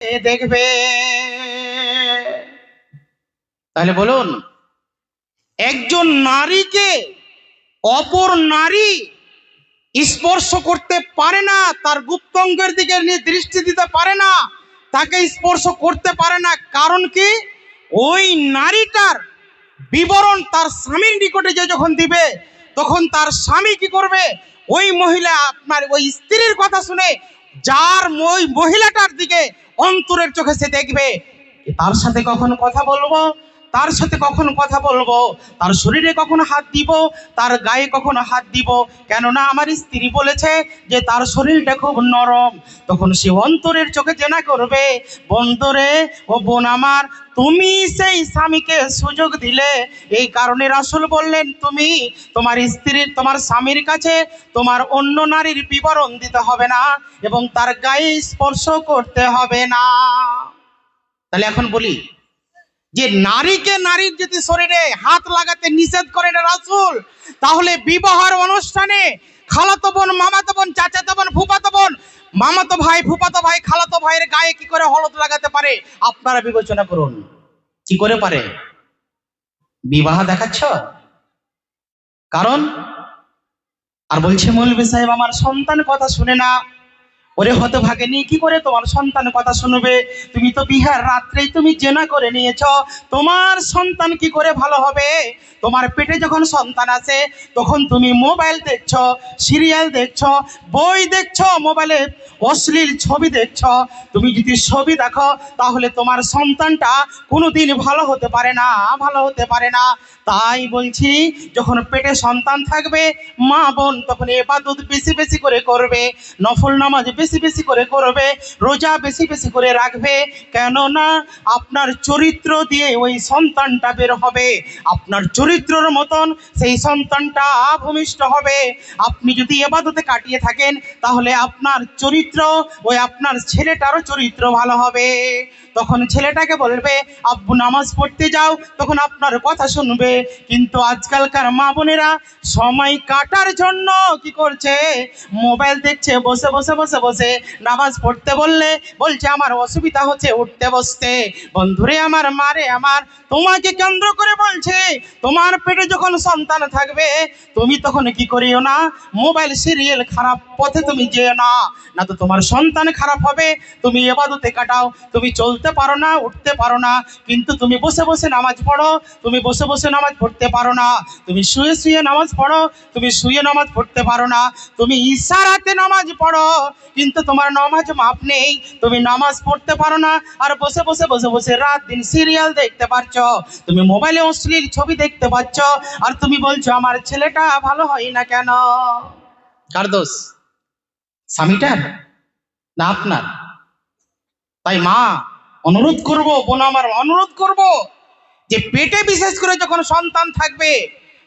দেখবে। তাহলে বলুন, একজন নারীকে অপর নারী স্পর্শ করতে পারে না, তার গুপ্তঙ্গের দিকে দৃষ্টি দিতে পারে না, তাকে স্পর্শ করতে পারে না, কারণ কি? ওই নারীটার বিবরণ তার স্বামীর নিকটে যে যখন দিবে, তখন তার স্বামী কি করবে? ওই মহিলা আপনার ওই স্ত্রীর কথা শুনে, যার ওই মহিলাটার দিকে অন্তরের চোখে সে দেখবে তার সাথে কখন কথা বলব? তার সাথে কখন কথা বলব? তার শরীরে কখন হাত দিব? তার গায়ে কখন হাত দিব? কেননা আমার স্ত্রী বলেছে যে তার শরীরটা খুব নরম। তখন সে অন্তরের চোখে জেনা করবে, বন্দরে ও বোন আমার, তুমি সেই স্বামীকে সুযোগ দিলে। এই কারণে রাসুল বললেন, তুমি তোমার স্ত্রীর, তোমার স্বামীর কাছে তোমার অন্য নারীর বিবরণ দিতে হবে না এবং তার গায়ে স্পর্শ করতে হবে না। তাহলে এখন বলি যে নারীকে নারীর যদি শরীরে হাত লাগাতে নিষেধ করেন রাসুল, তাহলে বিবাহের অনুষ্ঠানে খালাতো বোন, মামাতো বোন, চাচাতো বোন, ফুফাতো বোন, মামাতো ভাই, ফুফাতো ভাই, খালাতো ভাইয়ের গায়ে কি করে হলদ লাগাতে পারে? আপনারা বিবেচনা করুন। কি করে পারে? বিবাহ দেখাচ্ছ? কারণ, আর বলছে মৌলবী সাহেব, আমার সন্তান কথা শুনে না। ওরে হত ভাগে নিয়ে কি করে তোমার সন্তান কথা শুনবে? তুমি তো বিহার রাত্রেই তুমি জেনা করে নিয়েছ। তোমার সন্তান কি করে ভালো হবে? তোমার পেটে যখন সন্তান আসে তখন তুমি মোবাইল দেখছ, সিরিয়াল দেখছ, বই দেখছ, মোবাইলে অশ্লীল ছবি দেখছ। তুমি যদি ছবি দেখো, তাহলে তোমার সন্তানটা কোনোদিন ভালো হতে পারে না, ভালো হতে পারে না। তাই বলছি, যখন পেটে সন্তান থাকবে, মা বোন তখন এবাদত বেশি বেশি করে করবে। নফল নামাজ বেশি বেশি করে করবে, রোজা বেশি বেশি করে রাখবে, কেননা আপনার চরিত্র দিয়ে ওই সন্তানটা বের হবে। আপনার চরিত্রর মতন সেই সন্তানটা ভূমিষ্ঠ হবে। আপনি যদি এবাদতে কাটিয়ে থাকেন, তাহলে আপনার চরিত্র, ওই আপনার ছেলেটারও চরিত্র ভালো হবে। তখন ছেলেটাকে বলবে, আব্বু, নামাজ পড়তে যাও। তখন আপনার কথা শুনবে। কিন্তু আজকালকার মা বোনেরা সময় কাটার জন্য কি করছে? মোবাইল দেখছে, বসে বসে বসে বসে। নামাজ পড়তে বললে, বলছে, আমার অসুবিধা হচ্ছে, উঠতে বসতে। বন্ধুরে, আমার মারে আমার, তোমাকে কেন্দ্র করে বলছে, তোমার পেটে যখন সন্তান থাকবে, তুমি তখন কি করিও না? মোবাইল, সিরিয়াল খারাপ পথে তুমি যেও না। না তো তোমার সন্তান খারাপ হবে, তুমি এবাদতে কাটাও। তুমি চলতে পারো না, উঠতে পারো না। কিন্তু তুমি বসে বসে নামাজ পড়ো, তুমি বসে বসে নামাজ পড়তে পারো না। তুমি শুয়ে শুয়ে নামাজ পড়ো, তুমি শুয়ে নামাজ পড়তে পারো না। তুমি ইশারাতে নামাজ পড়ো কিন্তু তোমার নামাজ মাপ নেই। তুমি নামাজ পড়তে পারো না। আর বসে বসে বসে বসে রাত দিন সিরিয়াল দেখতে পারছ। তুমি মোবাইলে অশ্লীল ছবি দেখতে পাচ্ছ। আর তুমি বলছো, আমার ছেলেটা ভালো হয় না কেন? কার দোষ? স্বামীটার? না আপনার? তাই মা, অনুরোধ করব, বোন আমার, অনুরোধ করব যে পেটে বিশেষ করে যখন সন্তান থাকবে,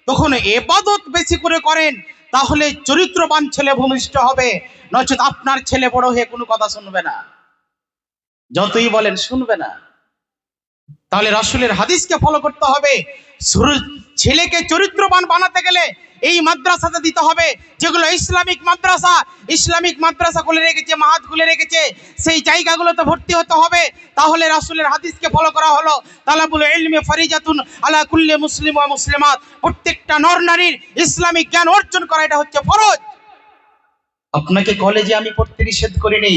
তখন এবাদত বেশি করে করেন। তাহলে চরিত্রবান ছেলে ভূমিষ্ঠ হবে। নচেত আপনার ছেলে বড় হয়ে কোনো কথা শুনবে না। যতই বলেন, শুনবে না। তাহলে রসুলের হাদিসকে ফলো করতে হবে। ছেলেকে চরিত্রবান বানাতে গেলে এই মাদ্রাসাতে দিতে হবে, যেগুলো ইসলামিক মাদ্রাসা। ইসলামিক মাদ্রাসা খুলে রেখেছে, মাহাত খুলে রেখেছে, সেই জায়গাগুলোতে ভর্তি হতে হবে। তাহলে রাসুলের হাদিসকে ফলো করা হলো। তালাবুল এলমে ফরিজাতুন আলা কুল্লে মুসলিম ও মুসলিমাত। প্রত্যেকটা নর নারীর ইসলামিক জ্ঞান অর্জন করা এটা হচ্ছে ফরজ। আপনাকে কলেজে আমি পড়তে নিষেধ করিনি।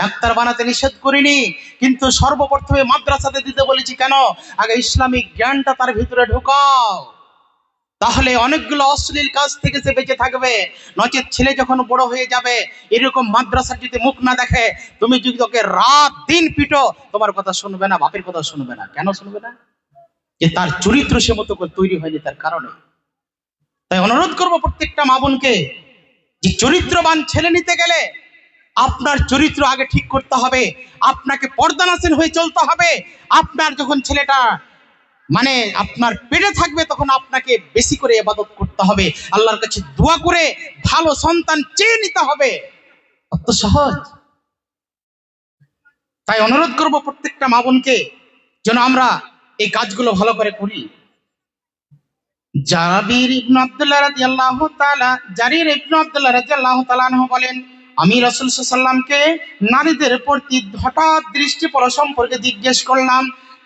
ডাক্তার বানাতে নিষেধ করিনি, কিন্তু সর্বপ্রথমে মাদ্রাসাতে দিতে বলেছি কেন? আগে ইসলামিক জ্ঞানটা তার ভিতরে ঢোকাও। তাহলে অনেকগুলো অশ্লীল কাজ থেকে সে বেঁচে থাকবে। নচেত ছেলে যখন বড় হয়ে যাবে, এরকম মাদ্রাসার যদি মুখ না দেখে তুমি যদি তোকে রাত দিন পিটো, তোমার কথা শুনবে না, বাপের কথা শুনবে না। কেন শুনবে না? যে তার চরিত্র সে মতো করে তৈরি হয়নি তার কারণে। তাই অনুরোধ করব প্রত্যেকটা মা বোনকে, যে চরিত্রবান ছেলে নিতে গেলে আপনার চরিত্র আগে ঠিক করতে হবে। আপনাকে পর্দানাসীন হয়ে চলতে হবে। আপনার যখন ছেলেটা মানে আপনার পেটে থাকবে তখন আপনাকে বেশি করে এবাদত করতে হবে। আল্লাহর কাছে দোয়া করে ভালো সন্তান চেয়ে নিতে হবে। অত সহজ। তাই অনুরোধ করব প্রত্যেকটা মা বোনকে যেন আমরা এই কাজগুলো ভালো করে করি। জাবির ইবনে আব্দুল্লাহ রাদিয়াল্লাহু তাআলা, জারির ইবনে আব্দুল্লাহ রাদিয়াল্লাহু তাআলা বলেন আমি রসুল সাল্লামকে নারীদের প্রতি হঠাৎ দৃষ্টি পড়া সম্পর্কে জিজ্ঞেস করলাম।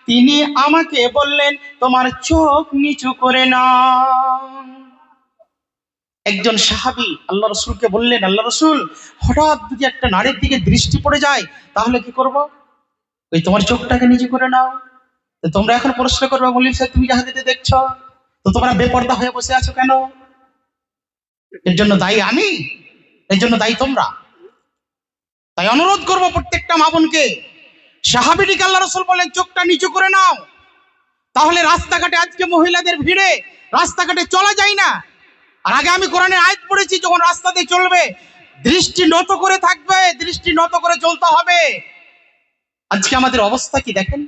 তিনি আমাকে বললেন, তোমার চোখ নিচু করে না একজন সাহাবী আল্লাহ রসুলকে বললেন, আল্লাহ রসুল, হঠাৎ যদি একটা নারীর দিকে দৃষ্টি পড়ে যায়, তাহলে কি করব? ওই তোমার চোখটাকে নিচু করে নাও। তোমরা এখন প্রশ্ন করবে, বলি, স্যার, তুমি দিতে দেখছ, তো তোমরা বেপর্দা হয়ে বসে আছো কেন? এর জন্য দায়ী আমি? এর জন্য দায়ী তোমরা? তাই অনুরোধ করব প্রত্যেকটা মা বোনকে সাহাবিটিকে আল্লাহ রসুল বলেন, চোখটা নিচু করে নাও। তাহলে রাস্তাঘাটে আজকে মহিলাদের ভিড়ে রাস্তাঘাটে চলা যায় না। আর আগে আমি কোরআনে আয়াত পড়েছি, যখন রাস্তাতে চলবে, দৃষ্টি নত করে থাকবে, দৃষ্টি নত করে চলতে হবে। আজকে আমাদের অবস্থা কি দেখেন?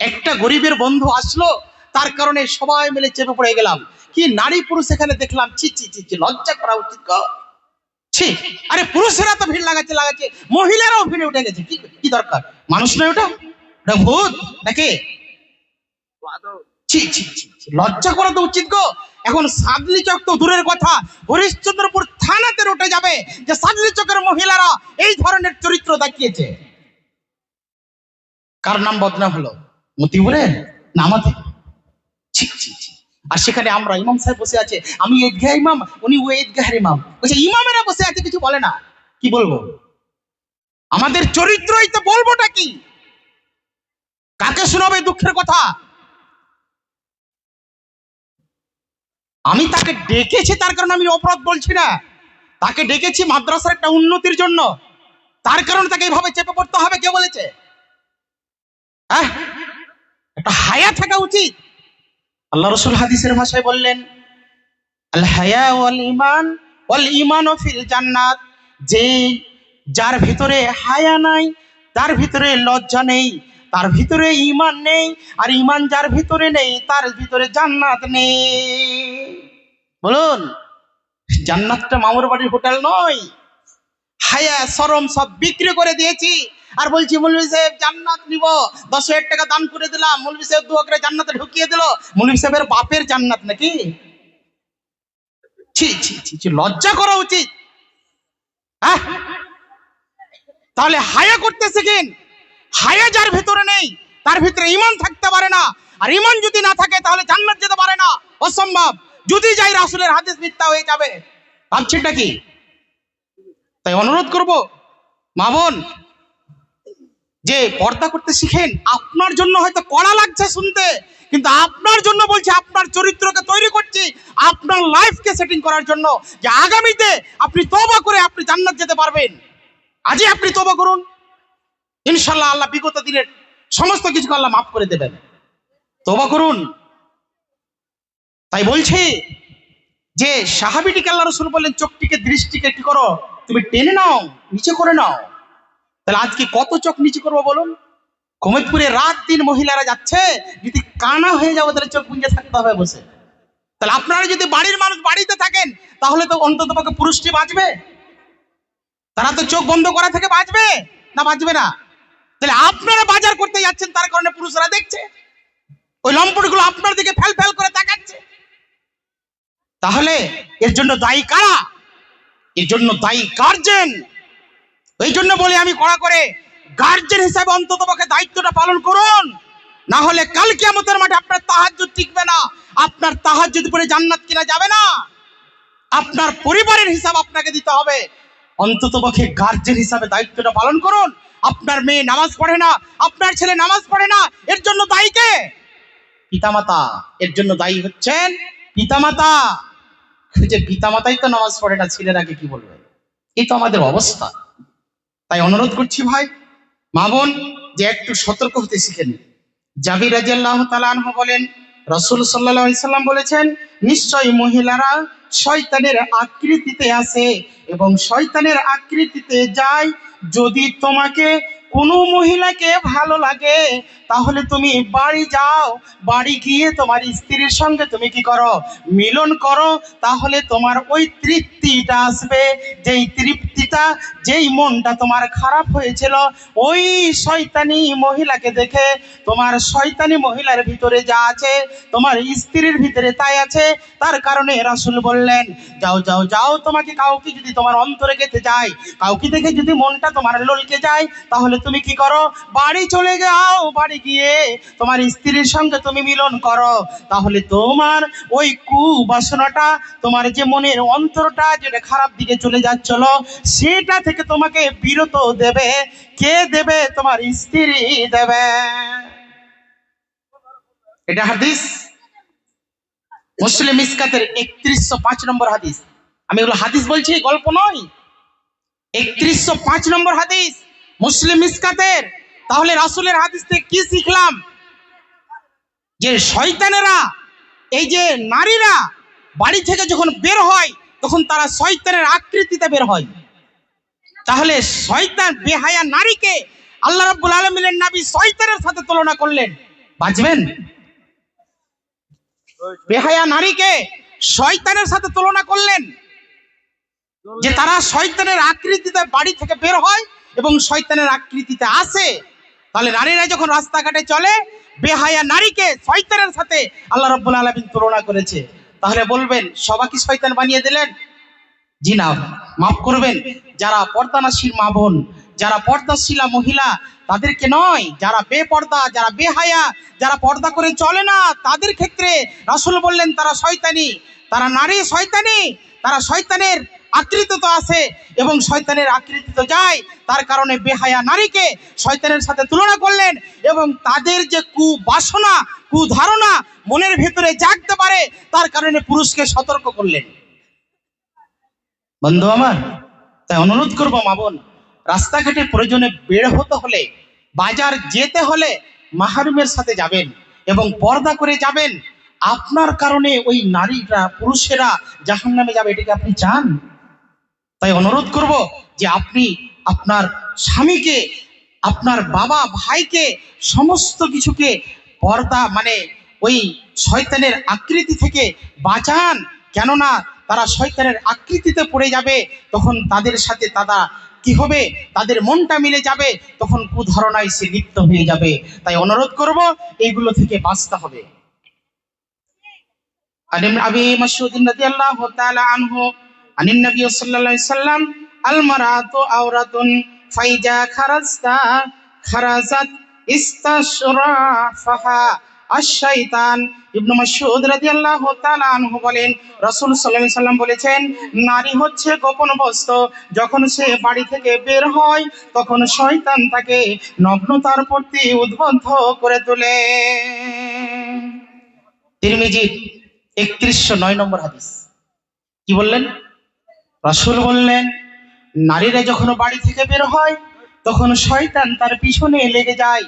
একটা গরিবের বন্ধু আসলো, তার কারণে সবাই মিলে চেপে পড়ে গেলাম। কি নারী পুরুষ এখানে দেখলাম, ছি ছি লজ্জা করা উচিত ছি, আরে পুরুষেরা তো ভিড় লাগাচ্ছে লাগাচ্ছে। মহিলারাও ভিড়ে উঠে গেছে, কি দরকার? মানুষ নয় ওটা ওটা ভূত, নাকি? লজ্জা করা তো উচিত গো। এখন সাদলি চক তো দূরের কথা, হরিশ্চন্দ্রপুর থানাতে উঠে যাবে যে সাদলি চকের মহিলারা এই ধরনের চরিত্র দেখিয়েছে। কার নাম বদনাম হলো? মতিবুরের না, আমাদের? আর সেখানে আমরা ইমাম সাহেব বসে আছে। আমি ঈদগাহ ইমাম, উনি ও ঈদগাহের ইমাম। বলছে, ইমামেরা বসে আছে, কিছু বলে না। কি বলব? আমাদের চরিত্রই তো বলবোটা কি? কাকে শোনাবে দুঃখের কথা? আমি তাকে ডেকেছি, তার কারণে আমি অপরাধ বলছি না। তাকে ডেকেছি মাদ্রাসার একটা উন্নতির জন্য। তার কারণে তাকে এইভাবে চেপে পড়তে হবে, কে বলেছে? হ্যাঁ? একটা হায়া থাকা উচিত। আল্লাহ রসুল হাদিসের ভাষায় বললেন, আল হায়া ওয়াল ইমান ওয়াল ইমান ফিল জান্নাত। যে যার ভিতরে হায়া নাই, তার ভিতরে লজ্জা নেই, তার ভিতরে ইমান নেই, আর ইমান যার ভিতরে নেই, তার ভিতরে জান্নাত নেই। বলুন, জান্নাতটা মামুর বাড়ির হোটেল নয়, হায়া, সরম সব বিক্রি করে দিয়েছি আর বলছি, মৌলভী সাহেব, জান্নাত নিব। দশ হাজার টাকা দান করে দিলাম। মৌলভী সাহেব দু করে জান্নাতে ঢুকিয়ে দিল। মৌলভী সাহেবের বাপের জান্নাত নাকি? ছি ছি ছি লজ্জা করা উচিত। হ্যাঁ? তাহলে হায়া করতে শিখেন হায়া যার ভেতরে নেই, তার ভিতরে ইমান থাকতে পারে না। আর ইমান যদি না থাকে, তাহলে জান্নাত যেতে পারে না। অসম্ভব। যদি যাই রাসুলের হাদিস মিথ্যা হয়ে যাবে। ভাবছেনটা কি? তাই অনুরোধ করব, মা বোন যে পর্দা করতে শিখেন, আপনার জন্য হয়তো কড়া লাগছে শুনতে, কিন্তু আপনার জন্য বলছি, আপনার চরিত্রকে তৈরি করছি, আপনার লাইফকে সেটিং করার জন্য, যে আগামীতে আপনি তবা করে আপনি জান্নাত যেতে পারবেন। আজই আপনি তবা করুন। ইনশাল্লাহ আল্লাহ বিগত দিনের সমস্ত কিছুকে আল্লাহ মাফ করে দেবেন। তবা করুন। তাই বলছি যে সাহাবিটিকে আল্লাহ রসুল বললেন, চোখটিকে, দৃষ্টিকে কি করো। তুমি টেনে নাও, নিচে করে নাও। তাহলে আজকে কত চোখ নিচে করব বলুন? কমেদপুরে রাত দিন মহিলারা যাচ্ছে, যদি কানা হয়ে যাব তাহলে চোখ গুঞ্জে থাকতে হবে বসে। তাহলে আপনারা যদি বাড়ির মানুষ বাড়িতে থাকেন, তাহলে তো অন্তত পক্ষে পুরুষটি বাঁচবে। তারা তো চোখ বন্ধ করা থেকে বাঁচবে, না বাঁচবে না? তাহলে আপনারা বাজার করতে যাচ্ছেন, তার কারণে পুরুষরা দেখছে। ওই লম্পটগুলো আপনার দিকে ফেল ফেল করে তাকাচ্ছে। তাহলে এর জন্য দায়ী কারা? এর জন্য দায়ী গার্জেন এই জন্য বলি আমি কড়া করে গার্জেন হিসাবে অন্তত পক্ষে দায়িত্বটা পালন করুন। না হলে কাল কিয়ামতের মাঠে আপনার তাহাজ্জুদ টিকবে না। আপনার তাহাজ্জুদ পরে জান্নাত কিনা যাবে না। আপনার পরিবারের হিসাব আপনাকে দিতে হবে। অন্তত পক্ষে গার্জেন হিসাবে দায়িত্বটা পালন করুন। আপনার মেয়ে নামাজ পড়ে না, আপনার ছেলে নামাজ পড়ে না, এর জন্য দায়ী কে? পিতামাতা। এর জন্য দায়ী হচ্ছেন পিতামাতা। যে পিতামাতাই তো নামাজ পড়ে না ছেলেরাকে কি বলবে? এই তো আমাদের অবস্থা। তাই অনুরোধ করছি ভাই মা বোন যে একটু সতর্ক হতে শিখেন জাবির রাজিয়াল্লাহ তালানহ বলেন রসুল সাল্লাহ সাল্লাম বলেছেন নিশ্চয় মহিলারা শয়তানের আকৃতিতে আসে এবং শয়তানের আকৃতিতে যায়। যদি তোমাকে কোনো মহিলাকে ভালো লাগে তাহলে তুমি বাড়ি যাও। বাড়ি গিয়ে তোমার স্ত্রীর সঙ্গে তুমি কি করো? মিলন করো। তাহলে তোমার ওই তৃপ্তিটা আসবে। যেই তৃপ্তিটা যেই মনটা তোমার খারাপ হয়েছিল, ওই শয়তানি মহিলাকে দেখে তোমার শয়তানি মহিলার ভিতরে যা আছে, তোমার স্ত্রীর ভিতরে তাই আছে। তার কারণে রাসূল বললেন, যাও যাও যাও তোমাকে কাউকে যদি তোমার অন্তরে গেতে যায়, কাউকে দেখে যদি মনটা তোমার ললকে যায়, তাহলে তুমি কি করো? বাড়ি চলে যাও, বাড়ি গিয়ে তোমার স্ত্রীর সঙ্গে তুমি মিলন করো। তাহলে তোমার ওই কুবাসনাটা, তোমার যে মনের অন্তরটা, যেটা খারাপ দিকে চলে যাচ্ছিল সেটা থেকে তোমাকে বিরত দেবে। কে দেবে? তোমার স্ত্রী দেবে। এটা হাদিস। মুসলিম ইসকাতের একত্রিশশো পাঁচ নম্বর হাদিস। আমি এগুলো হাদিস বলছি গল্প নয়। একত্রিশশো পাঁচ নম্বর হাদিস, মুসলিম ইসকাতের তাহলে রাসূলের হাদিস থেকে কি শিখলাম? যে শয়তানেরা, এই যে নারীরা বাড়ি থেকে যখন বের হয়, তখন তারা শয়তানের আকৃতিতে বের হয়। তাহলে শয়তান বেহায়া নারীকে আল্লাহ রাব্বুল আলামিনের নবী শয়তানের সাথে তুলনা করলেন। বাঁচবেন বেহায়া নারীকে শয়তানের সাথে তুলনা করলেন। যে তারা শয়তানের আকৃতিতে বাড়ি থেকে বের হয় এবং শয়তানের আকৃতিতে আসে। তাহলে নারীরা যখন রাস্তাঘাটে চলে, বেহায়া নারীকে শয়তানের সাথে আল্লাহ রব্বুল আলামিন তুলনা করেছে। তাহলে বলবেন সবাইকে শয়তান বানিয়ে দিলেন? জি না, মাফ করবেন, যারা পর্দানাশীল মা বোন, যারা পর্দাশীলা মহিলা, তাদেরকে নয়, যারা বেপর্দা, যারা বেহায়া, যারা পর্দা করে চলে না, তাদের ক্ষেত্রে রাসূল বললেন, তারা শয়তানি, তারা নারী শয়তানি, তারা শয়তানের আকৃতিত আছে এবং শয়তানের আকৃতি তো যায়, তার কারণে বেহায়া নারীকে শয়তানের সাথে তুলনা করলেন এবং তাদের যে কুবাসনা, কুধারণা মনের ভেতরে জাগতে পারে, তার কারণে পুরুষকে সতর্ক করলেন। বন্ধু আমার, তাই অনুরোধ করব মা বোন রাস্তাঘাটে প্রয়োজনে বের হতে হলে, বাজার যেতে হলে মাহারুমের সাথে যাবেন এবং পর্দা করে যাবেন। আপনার কারণে ওই নারীরা, পুরুষেরা জাহান নামে যাবে এটাকে আপনি চান? তাই অনুরোধ করব যে আপনি আপনার স্বামীকে, আপনার বাবা ভাইকে, সমস্ত কিছুকে পর্দা মানে ওই শয়তানের আকৃতি থেকে বাঁচান। কেননা তারা শয়তানের আকৃতিতে পড়ে যাবে, তখন তাদের সাথে তারা কি হবে? তাদের মনটা মিলে যাবে, তখন কুধারণায় সে লিপ্ত হয়ে যাবে। তাই অনুরোধ করব, এইগুলো থেকে বাঁচতে হবে। আলিম ফাইজা খারাজতা, খারাজাত ইস্তাশরাফাহা। আশাইতান ইবনু মাসউদ রাদিয়াল্লাহু তাআলা আনহু বলেন, রাসূল সাল্লাল্লাহু আলাইহি সাল্লাম বলেছেন, নারী হচ্ছে গোপন বস্তু, যখন সে বাড়ি থেকে বের হয়, তখন শয়তান তাকে নগ্নতার প্রতি উদ্বুদ্ধ করে তোলে। তিরমিজি একত্রিশশো নয় নম্বর হাদিস। কি বললেন? রাসূল বললেন, নারীরা যখন বাড়ি থেকে বের হয়, তখন শয়তান তার পিছনে লেগে যায়।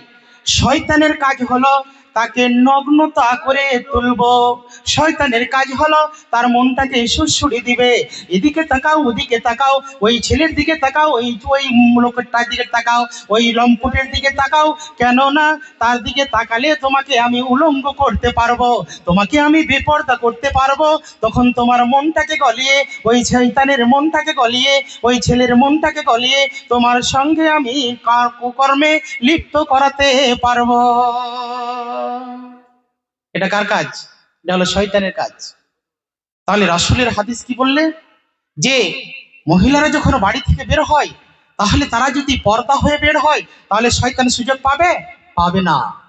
শয়তানের কাজ হলো তাকে নগ্নতা করে তুলবো। শয়তানের কাজ হলো তার মনটাকে সুরসুরি দিবে। এদিকে তাকাও, ওদিকে তাকাও, ওই ছেলের দিকে তাকাও, ওই ওই লোকটার দিকে তাকাও, ওই লম্পটের দিকে তাকাও। কেননা তার দিকে তাকালে তোমাকে আমি উলঙ্গ করতে পারব, তোমাকে আমি বেপর্দা করতে পারব। তখন তোমার মনটাকে গলিয়ে, ওই শয়তানের মনটাকে গলিয়ে, ওই ছেলের মনটাকে গলিয়ে তোমার সঙ্গে আমি কার- কুকর্মে লিপ্ত করাতে পারব। এটা কার কাজ? এটা হলো শয়তানের কাজ। তাহলে রাসূলের হাদিস কি বললে? যে মহিলারা যখন বাড়ি থেকে বের হয়, তাহলে তারা যদি পর্দা হয়ে বের হয়, তাহলে শয়তান সুযোগ পাবে? পাবে না।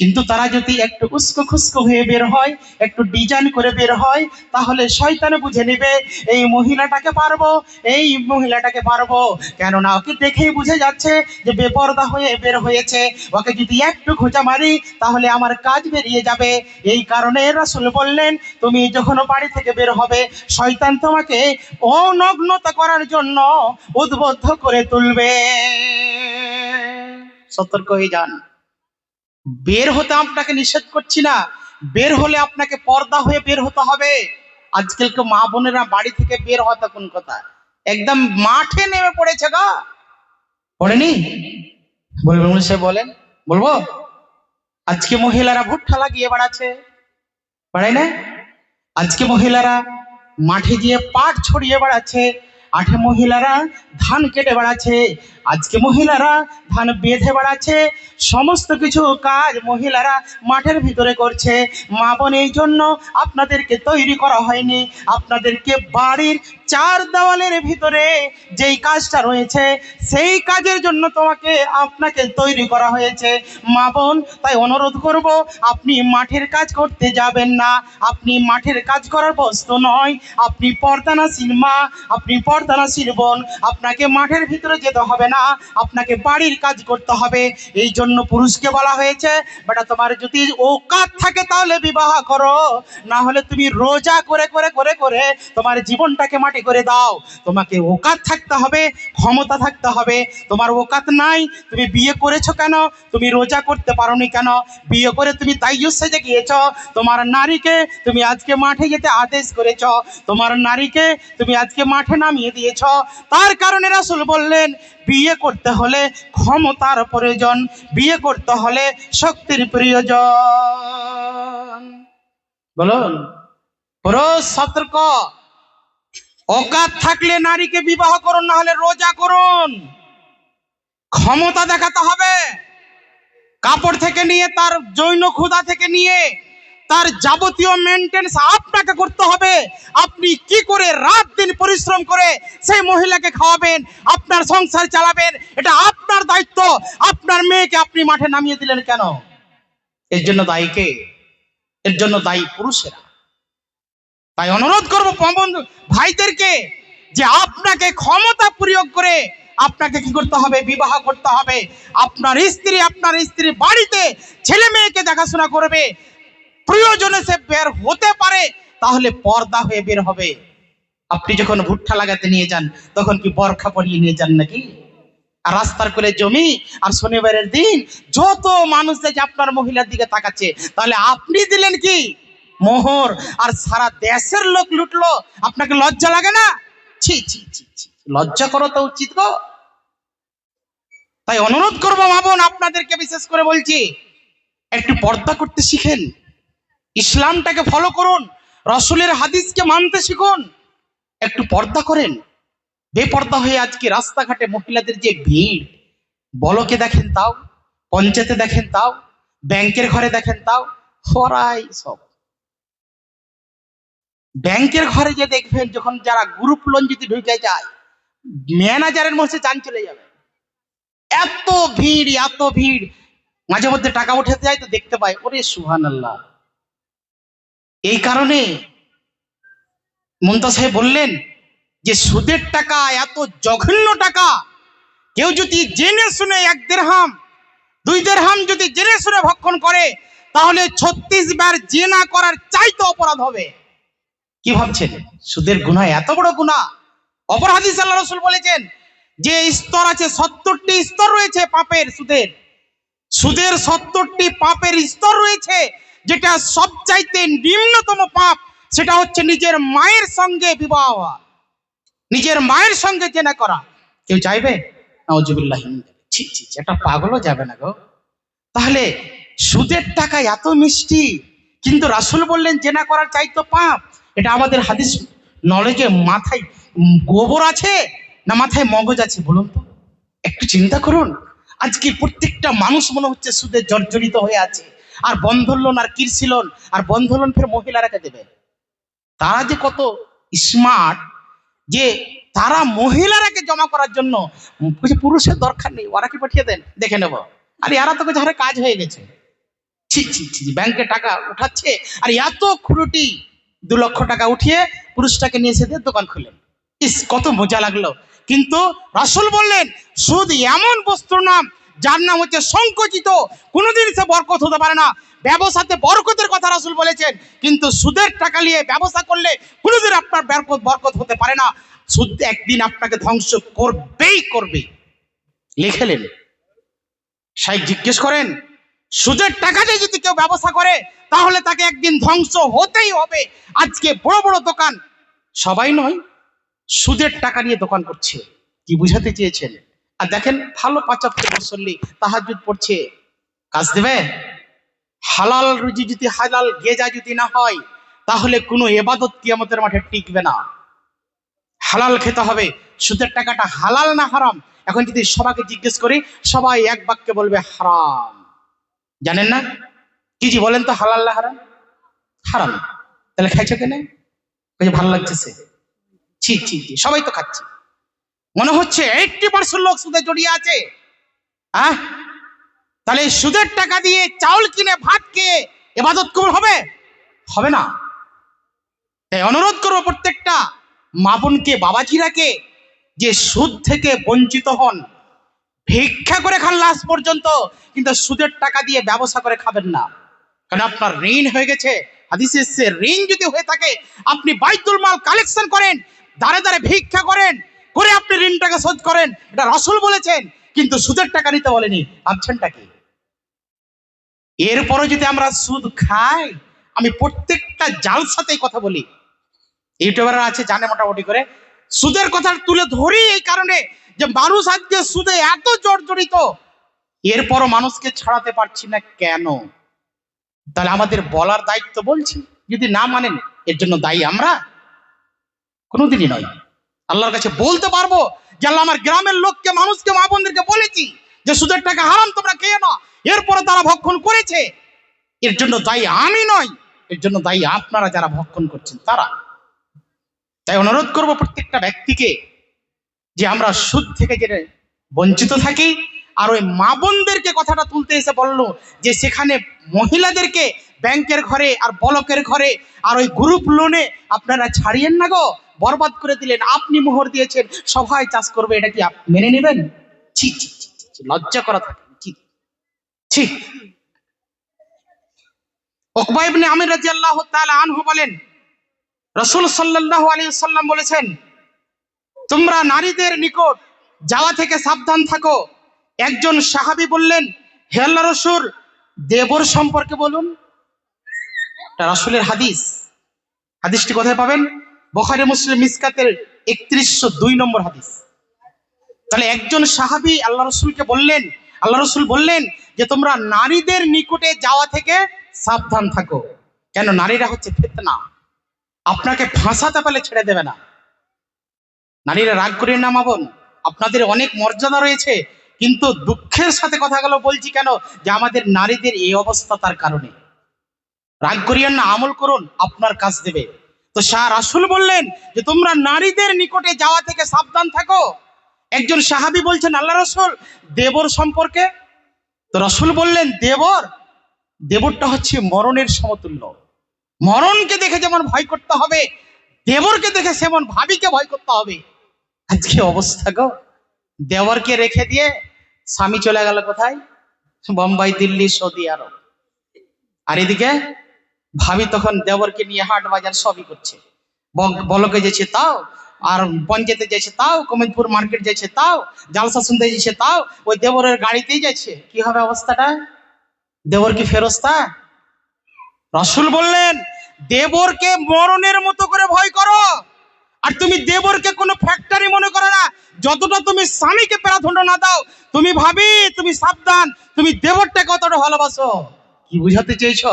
কিন্তু তারা যদি একটু উস্কো খুস্কো হয়ে বের হয়, একটু ডিজাইন করে বের হয়, তাহলে শয়তান বুঝে নেবে, এই মহিলাটাকে পারব, এই মহিলাটাকে পারব। কেননা ওকে দেখেই বুঝে যাচ্ছে যে বেপর্দা হয়ে বের হয়েছে। ওকে যদি একটু খোঁজা মারি, তাহলে আমার কাজ বেরিয়ে যাবে। এই কারণে রাসূল বললেন, তুমি যখন বাড়ি থেকে বের হবে, শয়তান তোমাকে অনগ্নতা করার জন্য উদ্বুদ্ধ করে তুলবে। সতর্ক হয়ে যান। বের হতে আপনাকে নিষেধ করছি না। বের হলে আপনাকে পর্দা হয়ে বের হতে হবে। আজকালকে মা বোনেরা বাড়ি থেকে বের হওয়া কোন কথা? একদম মাঠে নেমে পড়েছে গা। পড়েনি? সে বলেন। বলব? আজকে মহিলারা ভুট্টা লাগিয়ে বেড়াচ্ছে। বেড়াই না? আজকে মহিলারা মাঠে গিয়ে পাট ছড়িয়ে বেড়াচ্ছে। আঠে মহিলারা ধান কেটে বেড়াচ্ছে। আজকে মহিলারা ধান বেঁধে বেড়াচ্ছে, সমস্ত কিছু কাজ মহিলারা মাঠের ভিতরে করছে। মা বোন, এই জন্য আপনাদেরকে তৈরি করা হয়নি। আপনাদেরকে বাড়ির চার দেওয়ালের ভিতরে যেই কাজটা রয়েছে, সেই কাজের জন্য তোমাকে, আপনাকে তৈরি করা হয়েছে। মা বোন, তাই অনুরোধ করব, আপনি মাঠের কাজ করতে যাবেন না। আপনি মাঠের কাজ করার বস্তু নয়। আপনি পর্দানাসীন মা, আপনি পর্দানাসীন বোন। আপনাকে মাঠের ভিতরে যেতে হবে না, আপনাকে বাড়ির কাজ করতে হবে। এই জন্য পুরুষকে বলা হয়েছে, বেটা তোমার যদি ওকাত থাকে তাহলে বিবাহ করো। না হলে তুমি রোজা করে করে করে করে তোমার জীবনটাকে মাটি করে দাও। তোমাকে ওকাত থাকতে হবে, ক্ষমতা থাকতে হবে। তোমার ওকাত নাই, তুমি বিয়ে করেছ কেন? তুমি রোজা করতে পারো পারোনি কেন? বিয়ে করে তুমি তাইয়ুস সেজে গিয়েছ। তোমার নারীকে তুমি আজকে মাঠে যেতে আদেশ করেছ। তোমার নারীকে তুমি আজকে মাঠে নামিয়ে দিয়েছ। তার কারণে রাসূল বললেন বিয়ে করতে হলে ক্ষমতার প্রয়োজন বিয়ে করতে হলে শক্তির প্রয়োজন। বলুন। সতর্ক। অকাত থাকলে নারীকে বিবাহ করুন না হলে রোজা করুন। ক্ষমতা দেখাতে হবে। কাপড় থেকে নিয়ে তার জৈন ক্ষুধা থেকে নিয়ে তার যাবতীয় মেনটেন্স আপনাকে করতে হবে। আপনি কি করে রাত দিন পরিশ্রম করে সেই মহিলাকে খাওয়াবেন, আপনার সংসার চালাবেন, এটা আপনার দায়িত্ব। আপনার মেয়েকে আপনি মাঠে নামিয়ে দিলেন কেন? এর জন্য দায়ী কে? এর জন্য দায়ী পুরুষেরা। তাই অনুরোধ করব পবন ভাইদেরকে, যে আপনাকে ক্ষমতা প্রয়োগ করে আপনাকে কি করতে হবে? বিবাহ করতে হবে। আপনার স্ত্রী আপনার স্ত্রী বাড়িতে ছেলে মেয়েকে দেখাশোনা করবে। প্রয়োজনে সে বের হতে পারে, তাহলে পর্দা হয়ে বের হবে। আপনি যখন ভুট্টা লাগাতে নিয়ে যান, তখন কি বরখা পরিয়ে নিয়ে যান নাকি? আর রাস্তার কোলে জমি, আর শনিবারের দিন যত মানুষ দেখে আপনার মহিলার দিকে তাকাচ্ছে, তাহলে আপনি দিলেন কি? মোহর। আর সারা দেশের লোক লুটলো, আপনাকে লজ্জা লাগে না? ছি ছি ছি ছি। লজ্জা করো তো উচিত গো। তাই অনুরোধ করব মা বোন, আপনাদেরকে বিশেষ করে বলছি, একটু পর্দা করতে শিখেন। ইসলামটাকে ফলো করুন, রসুলের হাদিসকে মানতে শিখুন। একটু পর্দা করেন। বেপর্দা হয়ে আজকে রাস্তাঘাটে মহিলাদের যে ভিড়, বলকে দেখেন তাও, পঞ্চায়েতে দেখেন তাও, ব্যাংকের ঘরে দেখেন তাও হরাই সব। ব্যাংকের ঘরে যে দেখবেন যখন যারা গ্রুপ লোন যদি ঢুকে যায় ম্যানেজারের মধ্যে চান চলে যাবে। এত ভিড় এত ভিড়। মাঝে মধ্যে টাকা উঠে যায় তো দেখতে পাই ওরে সুহান আল্লাহ এই কারণে মমতা সাহেব বললেন যে সুদের টাকা, এত জঘন্য টাকা। কেউ যদি জেনে শুনে এক দেড়হাম, দুই দেড়হাম যদি জেনে শুনে ভক্ষণ করে, তাহলে ছত্রিশ বার জেনা করার চাইতে অপরাধ হবে। কি ভাবছেন? সুদের গুণা এত বড় গুণা অপরাধী আল্লাহ রসুল বলেছেন যে স্তর আছে, সত্তরটি স্তর রয়েছে পাপের সুদের। সুদের সত্তরটি পাপের স্তর রয়েছে যেটা সবচাইতে নিম্নতম পাপ সেটা হচ্ছে নিজের মায়ের সঙ্গে বিবাহ হওয়া। নিজের মায়ের সঙ্গে জেনা করা। কেউ চাইবে? নাউজুবিল্লাহ ছি ছি ছি, এটা পাগলও যাবে না গো। তাহলে সুদের টাকা এত মিষ্টি কিন্তু রাসূল বললেন জেনা করার চাইতো পাপ। এটা আমাদের হাদিস নলেজে মাথায় গোবর আছে না মাথায় মগজ আছে বলুন তো। একটু চিন্তা করুন। আজকে প্রত্যেকটা মানুষ মনে হচ্ছে সুদে জর্জরিত হয়ে আছে। আর বন্ধন লোন আর কৃষি লোন আর বন্ধন লোন ফের মহিলারাকে দেবে। তারা যে কত স্মার্ট যে তারা মহিলারাকে জমা করার জন্য বলছে, পুরুষের দরকার নেই ওরা কি পাঠিয়ে দেন? দেখে নেব। আর এরা তো ঝাড়ে কাজ হয়ে গেছে। ছি ছি ছি ব্যাংকে টাকা উঠাচ্ছে। আর এত খুরুটি দু লক্ষ টাকা উঠিয়ে পুরুষটাকে নিয়ে এসে দিয়ে দোকান খুলেন ইস কত মজা লাগল। কিন্তু রাসুল বললেন সুদ এমন বস্তুর নাম যার নাম হচ্ছে সংকুচিত। কোনোদিন সে বরকত হতে পারে না। ব্যবসাতে বরকতের কথা রাসুল বলেছেন, কিন্তু সুদের টাকা নিয়ে ব্যবসা করলে কোনোদিন আপনার বরকত বরকত হতে পারে না। সুদ একদিন আপনাকে ধ্বংস করবেই করবে। লিখে নেন। শাইখ জিজ্ঞেস করেন, সুদের টাকাতে যদি কেউ ব্যবসা করে, তাহলে তাকে একদিন ধ্বংস হতেই হবে। আজকে বড় বড় দোকান। সবাই নয়, সুদের টাকা নিয়ে দোকান করছে। কি বুঝাতে চেয়েছেন? আর দেখেন, ভালো পাঁচাত্তর মুসল্লি তাহাজুদ পড়ছে। কাজ দেবে? হালাল রুজি যদি হালাল গেজা যদি না হয়, তাহলে কোনো এবাদত কিয়ামতের মাঠে টিকবে না। হালাল খেতে হবে। সুদের টাকাটা হালাল না হারাম? এখন যদি সবাইকে জিজ্ঞেস করি, সবাই এক বাক্যে বলবে, হারাম। জানেন না? কি জি বলেন তো, হালাল না হারাম? হারাম। তাহলে খাইছো কেন? ভালো লাগছে সে ছি ছি ছি, সবাই তো খাচ্ছে। মনে হচ্ছে এইটটি পার্সেন্ট লোক সুদে জড়িয়ে আছে। হ্যাঁ তাহলে সুদের টাকা দিয়ে চাউল কিনে ভাত খেয়ে এবাদত কবুল হবে? হবে না। তাই অনুরোধ করব প্রত্যেকটা মা বোনকে, বাবাজিরাকে যে সুদ থেকে বঞ্চিত হন, ভিক্ষা করে খান লাস্ট পর্যন্ত, কিন্তু সুদের টাকা দিয়ে ব্যবসা করে খাবেন না। কারণ আপনার ঋণ হয়ে গেছে। হাদিসে ঋণ যদি হয়ে থাকে, আপনি বাইতুল মাল কালেকশন করেন দাঁড়ে দাঁড়ে ভিক্ষা করেন করে আপনি ঋণটাকে শোধ করেন, এটা রসুল বলেছেন, কিন্তু সুদের টাকা নিতে বলেনি ভাবছেনটা কি? এরপরে যদি আমরা সুদ খাই, আমি প্রত্যেকটা জালসাতেই কথা বলি। ইউটিউবাররা আছে, জানে মোটামুটি করে। সুদের কথা তুলে ধরি এই কারণে যে মানুষ আজকে সুদে এত জর্জরিত, এরপরও মানুষকে ছাড়াতে পারছি না কেন? তাহলে আমাদের বলার দায়িত্ব বলছি, যদি না মানেন, এর জন্য দায়ী আমরা? কোনোদিনই নয় আল্লাহর কাছে বলতে পারব যে আল্লাহ আমার গ্রামের লোককে, মানুষকে, মা বোনদেরকে বলেছি যে সুদের টাকা হারাম, তোমরা খেয়ে না এরপরে তারা ভক্ষণ করেছে। এর জন্য দায়ী আমি নয় এর জন্য দায়ী আপনারা যারা ভক্ষণ করছেন তারা। তাই অনুরোধ করব প্রত্যেকটা ব্যক্তিকে যে আমরা সুদ থেকে যে বঞ্চিত থাকি, আর ওই মা বোনদেরকে কথাটা তুলতে এসে বলল যে সেখানে মহিলাদেরকে ব্যাংকের ঘরে আর বলকের ঘরে আর ওই গ্রুপ লোনে আপনারা ছাড়িয়েন না গো। বরবাদ করে দিলেন, আপনি মোহর দিয়েছেন সবাই চাষ করবে, এটা কি মেনে নেবেন? ছি ছি লজ্জা করা থাকে ছি। ছি। ওকবা ইবনে আমির রাদিয়াল্লাহু তাআলা আনহু বলেন, রসুল সাল্লাল্লাহু আলাইহি সাল্লাম বলেছেন, তোমরা নারীদের নিকট যাওয়া থেকে সাবধান থাকো। একজন সাহাবী বললেন, হে আল্লাহ রসুল, দেবর সম্পর্কে বলুন। রসুলের হাদিস। হাদিসটি কোথায় পাবেন? বখারি, মুসলিম, মিসকাতের একত্রিশশো দুই নম্বর হাদিস। তাহলে একজন সাহাবী আল্লাহ রসুলকে বললেন, আল্লাহ রসুল বললেন যে, তোমরা নারীদের নিকটে যাওয়া থেকে সাবধান থাকো। কেন? নারীরা হচ্ছে ফেতনা। আপনাকে ফাঁসাতে পারলে ছেড়ে দেবে না। নারীরা রাগ করিয়ে না মাবন আপনাদের অনেক মর্যাদা রয়েছে, কিন্তু দুঃখের সাথে কথাগুলো বলছি কেন? যে, আমাদের নারীদের এই অবস্থা তার কারণে। রাগ করিয়েন না, আমল করুন, আপনার কাজ দেবে। তো শাহ রাসুল বললেন যে, তোমরা নারীদের নিকটে যাওয়া থেকে সাবধান থাকো। একজন সাহাবী বলছেন, আল্লাহ রসুল, দেবর সম্পর্কে? তো রসুল বললেন, দেবর, দেবরটা হচ্ছে মরণের সমতুল্য। মরণকে দেখে যেমন ভয় করতে হবে, দেবরকে দেখে সেমন ভাবিকে ভয় করতে হবে। আজকে অবস্থা গো। দেবরকে রেখে দিয়ে স্বামী চলে গেল কোথায়? Bombay, Delhi, Saudi Arab. আর এদিকে? ভাবি তখন দেবরকে নিয়ে হাট বাজার সবই করছে। বলকে যেছে তাও, আর পঞ্চায়েতে যাচ্ছে তাও কমেদপুর মার্কেট যাচ্ছে তাও, জালসা শুনতে যাচ্ছে তাও, ওই দেবরের গাড়িতেই যাচ্ছে। কি হবে অবস্থাটা? দেবর কি ফেরস্তা? রসুল বললেন, দেবরকে মরণের মতো করে ভয় করো। আর তুমি দেবরকে কোনো ফ্যাক্টরি মনে করো না, যতটা তুমি স্বামীকে প্রাধান্য না দাও, তুমি ভাবি, তুমি সাবধান, তুমি দেবরটাকে অতটা ভালোবাসো। কি বুঝাতে চেয়েছো?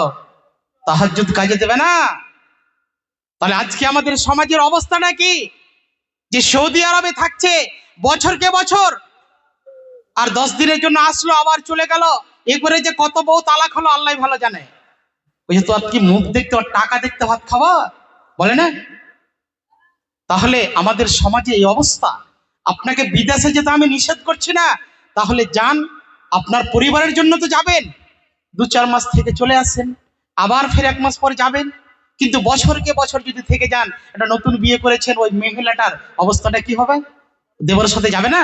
তাহাজ্জুদ কাজে দেবে না। তাহলে আজকে আমাদের সমাজের অবস্থাটা কি? যে সৌদি আরবে থাকছে বছরকে বছর? আর দশ দিনের জন্য আসলো, আবার চলে গেল। এরপরে যে কত বউ তালাক হলো, আল্লাহ ভালো জানে। ওই যে তোর কি মুখ দেখতে, ওর টাকা দেখতে ভাত খাওয়া? বলে না? তাহলে আমাদের সমাজে এই অবস্থা। আপনাকে বিদেশে যেতে আমি নিষেধ করছি না। তাহলে যান, আপনার পরিবারের জন্য তো যাবেন। দু চার মাস থেকে চলে আসেন। আবার ফের এক মাস পরে যাবেন? কিন্তু বছরকে বছর যদি থেকে যান, একটা নতুন বিয়ে করেছেন ওই মহিলাটার অবস্থাটা কি হবে? দেবরের সাথে যাবে না?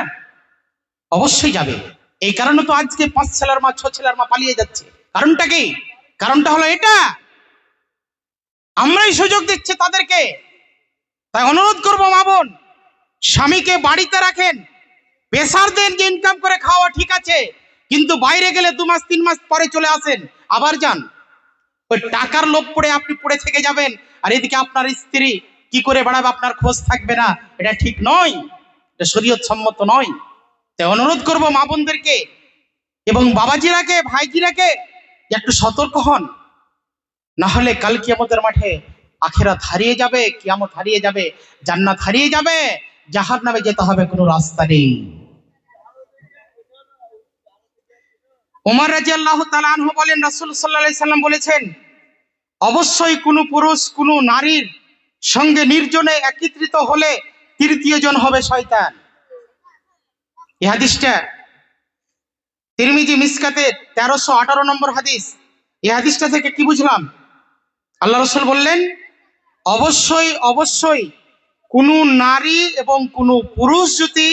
অবশ্যই যাবে। এই কারণে তো আজকে পাঁচ ছেলের মা, ছ ছেলের মা পালিয়ে যাচ্ছে। কারণটা কি? কারণটা হলো এটা। আমরাই সুযোগ দিচ্ছি তাদেরকে। তাই অনুরোধ করব মা বোন, স্বামীকে বাড়িতে রাখেন। পেশার দেন যে ইনকাম করে খাওয়া ঠিক আছে, কিন্তু বাইরে গেলে দু মাস, তিন মাস পরে চলে আসেন। আবার যান। ওই টাকার লোভ পড়ে আপনি পড়ে থেকে যাবেন, আর এদিকে আপনার স্ত্রী কি করে বাড়াবে আপনার খোঁজ থাকবে না, এটা ঠিক নয়, এটা শরীয়ত সম্মত নয়। তাই অনুরোধ করব মা বোনদেরকে এবং বাবাজিরাকে, ভাইজিরাকে একটু সতর্ক হন, না হলে কাল কিয়ামতের মাঠে আখেরাত হারিয়ে যাবে, কিয়ামত হারিয়ে যাবে, জান্নাত হারিয়ে যাবে জাহার নামে যেতে হবে, কোনো রাস্তা নেই। উমর রাজি আল্লাহ আনহু বলেন, রাসূল আলাইহি সাল্লাম বলেছেন, অবশ্যই কোনো পুরুষ, কোনো নারীর সঙ্গে নির্জনে একত্রিত হলে তৃতীয় জন হবে শয়তান। এই হাদিসটা তিরমিজি মিসকাতে তেরোশো আঠারো নম্বর হাদিস। এই হাদিসটা থেকে কি বুঝলাম? আল্লাহ রসুল বললেন, অবশ্যই অবশ্যই কোনো নারী এবং কোনো পুরুষ যদি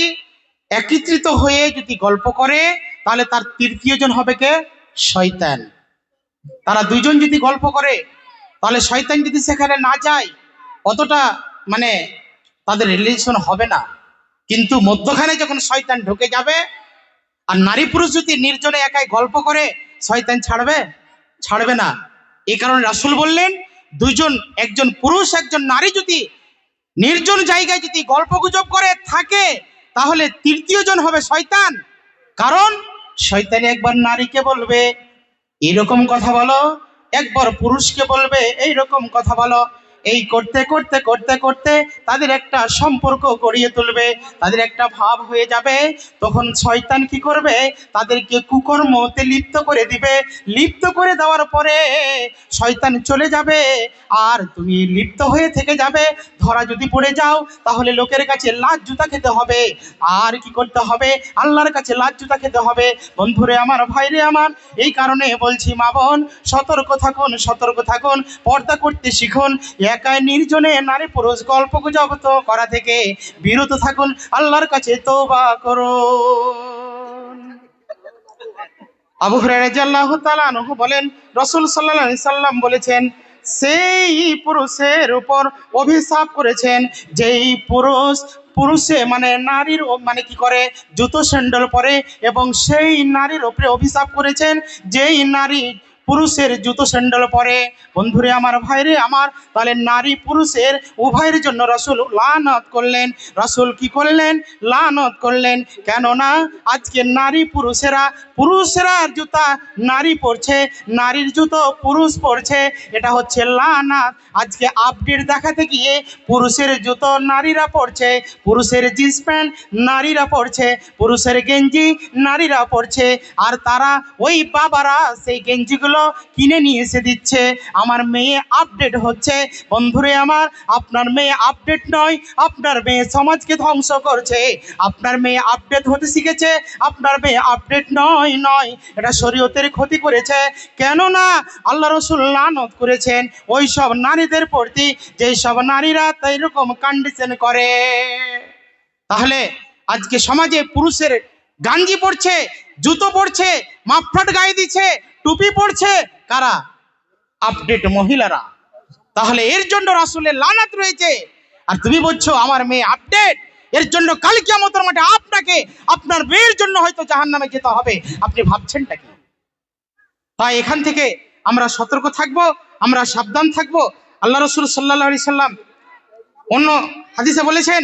একত্রিত হয়ে যদি গল্প করে তাহলে তার তৃতীয় জন হবে কে? শয়তান। তারা দুইজন যদি গল্প করে, তাহলে শয়তান যদি সেখানে না যায়, অতটা মানে তাদের রিলেশন হবে না। কিন্তু মধ্যখানে যখন শয়তান ঢুকে যাবে, আর নারী পুরুষ যদি নির্জনে একাই গল্প করে, শয়তান ছাড়বে? ছাড়বে না। এই কারণে রাসূল বললেন, দুইজন, একজন পুরুষ, একজন নারী যদি নির্জন জায়গায় যদি গল্প গুজব করে, থাকে, তাহলে তৃতীয় জন হবে শয়তান। কারণ শয়তানি একবার নারীকে বলবে এরকম কথা বলো একবার পুরুষকে বলবে এই রকম কথা বলো। এই করতে করতে করতে করতে তাদের একটা সম্পর্ক গড়িয়ে তুলবে, তাদের একটা ভাব হয়ে যাবে। তখন শয়তান কি করবে? তাদেরকে কুকর্মতে লিপ্ত করে দিবে। লিপ্ত করে দেওয়ার পরে শয়তান চলে যাবে আর তুমি লিপ্ত হয়ে থেকে যাবে। ধরা যদি পড়ে যাও, তাহলে লোকের কাছে লাজ জুতা খেতে হবে। আর কি করতে হবে? আল্লাহর কাছে লাজ জুতা খেতে হবে। বন্ধুরে আমার, ভাইরে আমার, এই কারণে বলছি মা বোন, সতর্ক থাকুন সতর্ক থাকুন, পর্দা করতে শিখুন। একাই নির্জনে নারী পুরুষ গল্প গুজব তো করা থেকে বিরত থাকুন, আল্লাহর কাছে তওবা করো আবু তাআলা আনহু বলেন, রসুল আলাইহি সাল্লাম বলেছেন, সেই পুরুষের উপর অভিশাপ করেছেন, যেই পুরুষ, পুরুষে মানে নারীর মানে কি করে, জুতো, স্যান্ডেল পরে এবং সেই নারীর উপরে অভিশাপ করেছেন, যেই নারী পুরুষের জুতো স্যান্ডেল পরে, বন্ধুরে আমার ভাইরে আমার। তাহলে নারী পুরুষের উভয়ের জন্য রসুল লানত করলেন। রসুল কি করলেন? লানত করলেন। কেননা আজকে নারী পুরুষেরা, পুরুষরা জুতা নারী পরছে, নারীর জুতো পুরুষ পরছে, এটা হচ্ছে লানাত। আজকে আপডেট দেখাতে গিয়ে পুরুষের জুতো নারীরা পরছে, পুরুষের জিন্স প্যান্ট নারীরা পরছে, পুরুষের গেঞ্জি নারীরা পরছে, আর তারা ওই বাবারা সেই গেঞ্জিগুলো কিনে নিয়ে এসে দিচ্ছে। আমার মেয়ে আপডেট হচ্ছে। বন্ধুরে আমার, আপনার মেয়ে আপডেট নয়, আপনার মেয়ে সমাজকে ধ্বংস করছে। আপনার মেয়ে আপডেট হতে শিখেছে, আপনার মেয়ে আপডেট নয় নয়। এটা শরীয়তের ক্ষতি করেছে। কেননা আল্লাহ রসুল লানত করেছেন ওই সব নারীদের প্রতি, যেই সব নারীরা তাই রকম কন্ডিশন করে। তাহলে আজকে সমাজে পুরুষের গাঞ্জি পড়ছে, জুতো পড়ছে মাফলাট গায়ে দিচ্ছে টুপি পড়ছে কারা? আপডেট মহিলারা। তাহলে এর জন্য রাসূলের লানাত রয়েছে। আর তুমি বলছো, আমার মেয়ে আপডেট এর জন্য কাল কিয়ামতের মাঠে আপনাকে, আপনার মেয়ের জন্য হয়তো জাহান্নামে যেতে হবে। আপনি ভাবছেনটা কি? তাই এখান থেকে আমরা সতর্ক থাকব, আমরা সাবধান থাকব। আল্লাহ রসুল সাল্লাহ সাল্লাম অন্য হাদিসে বলেছেন